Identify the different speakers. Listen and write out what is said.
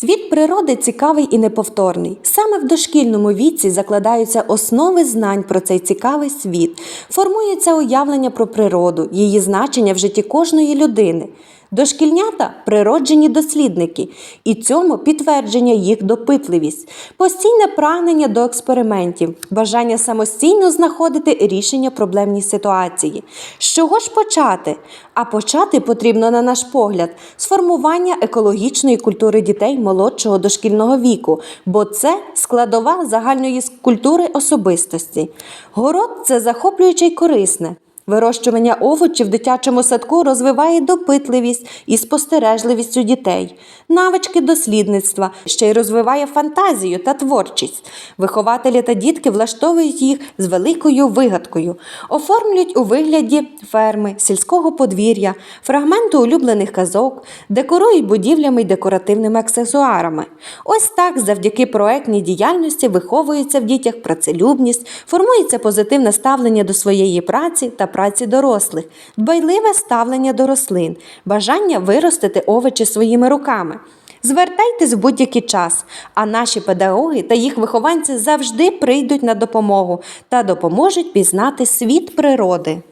Speaker 1: Світ природи цікавий і неповторний. Саме в дошкільному віці закладаються основи знань про цей цікавий світ, формується уявлення про природу, її значення в житті кожної людини. Дошкільнята природжені дослідники, і цьому підтвердження їх допитливість, постійне прагнення до експериментів, бажання самостійно знаходити рішення проблемній ситуації. З чого ж почати? А почати потрібно, на наш погляд, з формування екологічної культури дітей молодшого дошкільного віку, бо це складова загальної культури особистості. Город це захоплююче й корисне. Вирощування овочів в дитячому садку розвиває допитливість і спостережливість у дітей, навички дослідництва, ще й розвиває фантазію та творчість. Вихователі та дітки влаштовують їх з великою вигадкою, оформлюють у вигляді ферми, сільського подвір'я, фрагменту улюблених казок, декорують будівлями й декоративними аксесуарами. Ось так, завдяки проектній діяльності, виховується в дітях працелюбність, формується позитивне ставлення до своєї праці та праці дорослих, дбайливе ставлення до рослин, бажання виростити овочі своїми руками. Звертайтесь в будь-який час, а наші педагоги та їх вихованці завжди прийдуть на допомогу та допоможуть пізнати світ природи.